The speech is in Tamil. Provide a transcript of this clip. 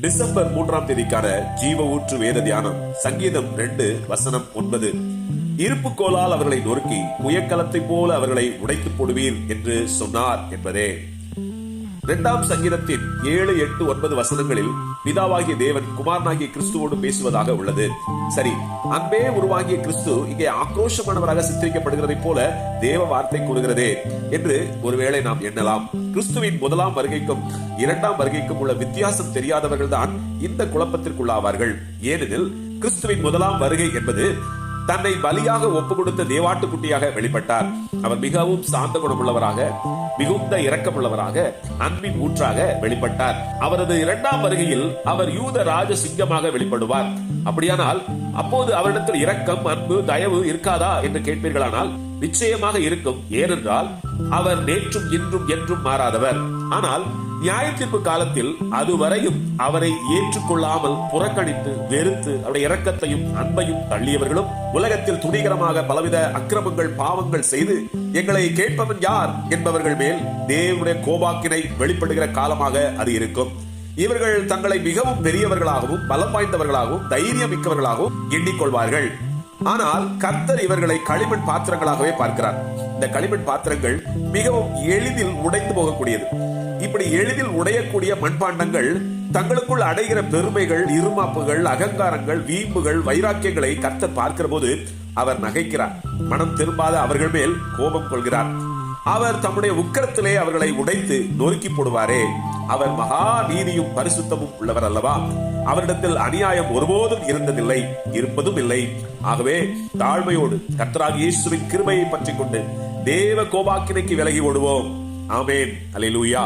டிசம்பர் மூன்றாம் தேதிக்கான ஜீவ ஊற்று வேத தியானம் சங்கீதம் ரெண்டு வசனம் ஒன்பது. இருப்பு கோலால் அவர்களை நொறுக்கி புயக்கலத்தை போல அவர்களை உடைத்து போடுவீர் என்று சொன்னார் என்பதே. இரண்டாம் சங்கீதத்தின் ஏழு எட்டு ஒன்பது வசனங்களில் பிதாவாகிய தேவன் குமாரனாகிய கிறிஸ்துவோடு பேசுவதாக உள்ளது. சரி அன்பே உருவாகிய கிறிஸ்து இங்கே ஆக்ரோஷமானவராக சித்தரிக்கப்படுகிறதை போல தேவ வார்த்தை கூறுகிறதே என்று ஒருவேளை நாம் எண்ணலாம். கிறிஸ்துவின் முதலாம் வருகைக்கும் இரண்டாம் வருகைக்கும் உள்ள வித்தியாசம் தெரியாதவர்கள் தான் இந்த குழப்பத்திற்குள்ளாவார்கள். ஏனெனில் கிறிஸ்துவின் முதலாம் வருகை என்பது தன்னை பலியாக ஒப்பு கொடுத்த தேவாட்டுக்குட்டியாக வெளிப்பட்டார். அவர் மிகவும் சாந்த குணமுள்ளவராக மிகுந்த இரக்கமுள்ளவராக அன்பின் ஊற்றாக வெளிப்பட்டார். அவரது இரண்டாம் வருகையில் அவர் யூத ராஜ சிங்கமாக வெளிப்படுவார். அப்படியானால் அப்போது அவரிடத்தில் இரக்கம் அன்பு தயவு இருக்காதா என்று கேட்பீர்களானால் நிச்சயமாக இருக்கும். ஏனென்றால் அவர் நேற்றும் இன்றும் என்றும் மாறாதவர். ஆனால் நியாயத்தீர்ப்பு காலத்தில் அதுவரையும் அவரை ஏற்றுக்கொள்ளாமல் புறக்கணித்து வெறுத்து அவருடைய இரக்கத்தையும் அன்பையும் தள்ளியவர்களும் உலகத்தில் துணிகரமாக பலவித அக்கிரமங்கள் பாவங்கள் செய்து எங்களை கேட்பவன் யார் என்பவர்கள் மேல் தேவனுடைய கோபாக்கினை வெளிப்படுகிற காலமாக அது இருக்கும். இவர்கள் தங்களை மிகவும் பெரியவர்களாகவும் பலம் வாய்ந்தவர்களாகவும் தைரியம் மிக்கவர்களாகவும் எண்ணிக்கொள்வார்கள். ஆனால் கர்த்தர் இவர்களை களிமண் பாத்திரங்களாகவே பார்க்கிறார். இந்த களிமண் பாத்திரங்கள் மிகவும் எளிதில் உடைந்து போகக்கூடியது. இப்படி எளிதில் உடையக்கூடிய மண்பாண்டங்கள் தங்களுக்குள் அடைகிற பெருமைகள் இருமாப்புகள் அகங்காரங்கள் வீம்புகள் வைராக்கியங்களை கர்த்தர் பார்க்கிற போது அவர் நகைக்கிறார். மனம் திரும்பாத அவர்கள் மேல் கோபம் கொள்கிறார். அவர் தம்முடைய உக்கரத்திலே அவர்களை உடைத்து நொறுக்கி போடுவாரே. அவர் மகா நீதியும் பரிசுத்தமும் உள்ளவர் அல்லவா? அவரிடத்தில் அநியாயம் ஒருபோதும் இருந்ததில்லை இருப்பதும் இல்லை. ஆகவே தாழ்மையோடு கர்த்தராக இயேசுவின் கிருபையை பற்றி கொண்டு தேவ கோபாக்கினைக்கு விலகி ஓடுவோம். ஆமேன். அல்லேலூயா